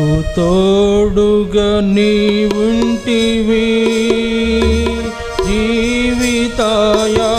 నాకు తోడుగా నీవుంటివి. జీవితాయ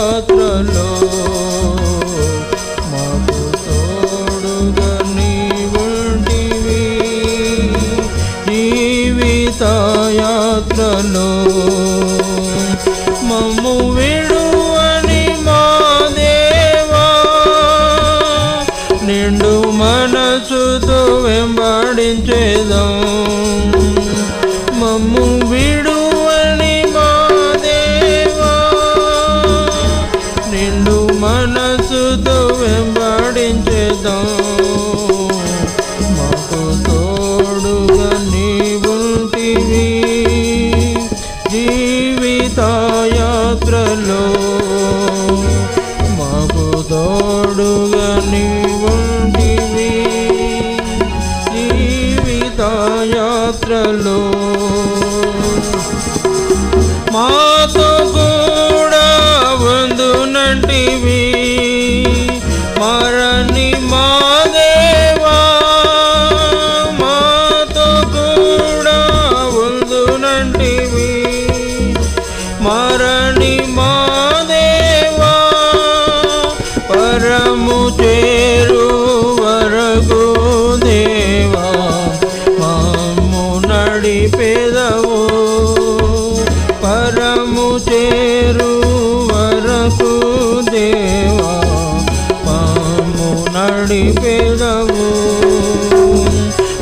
నడిపెడవు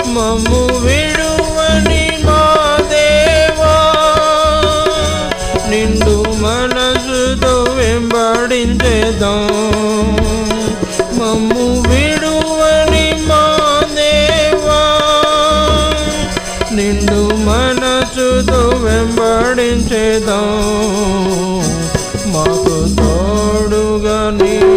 మమ్ము విడువని మా దేవా. నిండు మనసుతో వెంబడించేదాం. మమ్ము విడువని మా దేవా. నిండు మనసుతో వెంబడించేదాం. మాకు తోడుగా నీ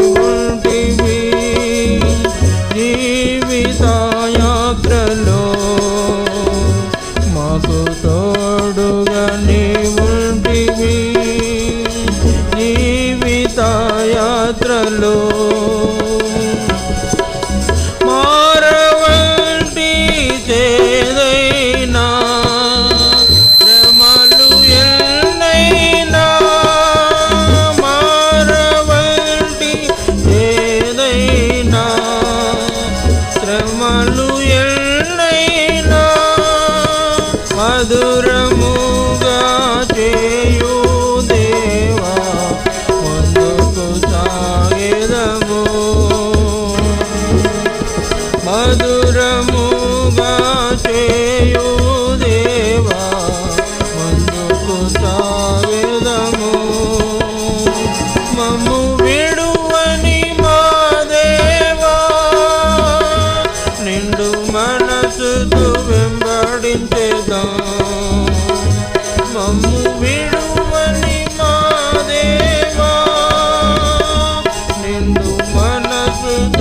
হলো मनस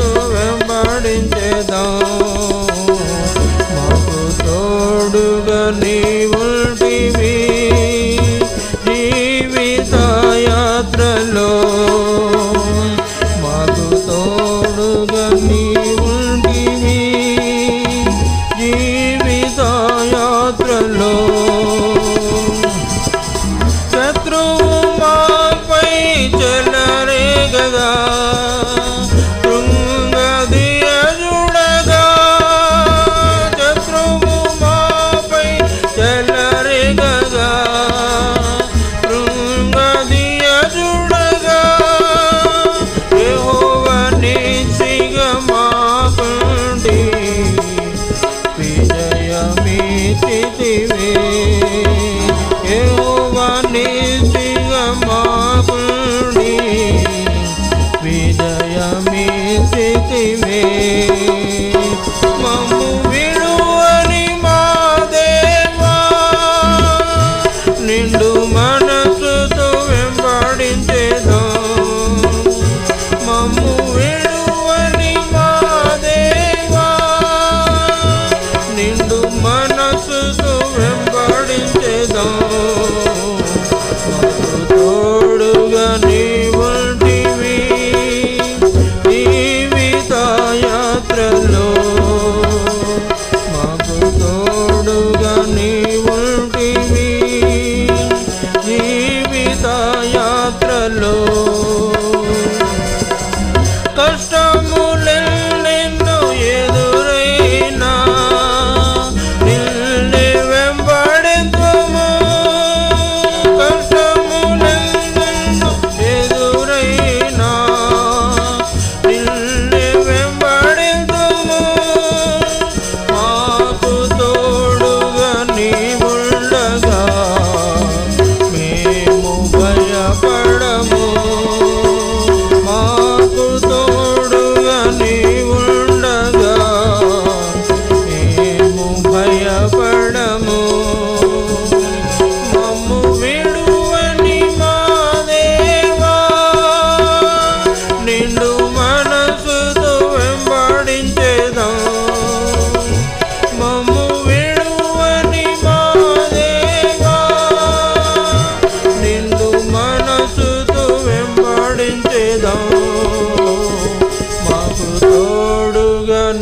में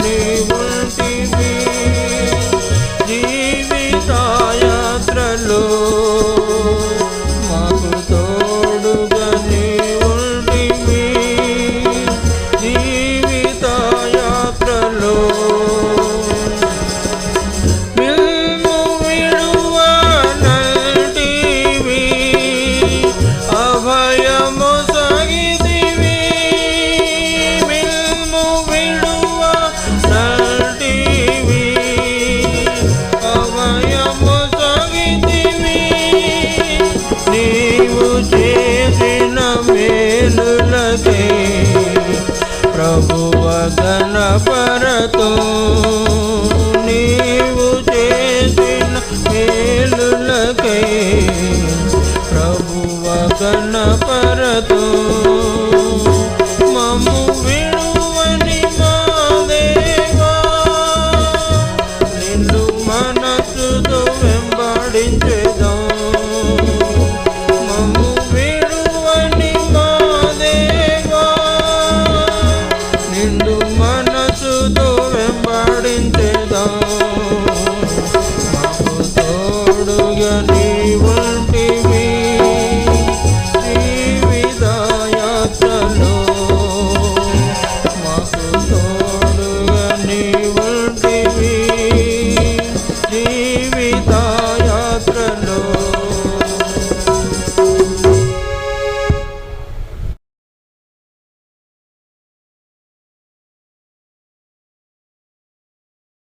తోడుగా Oh.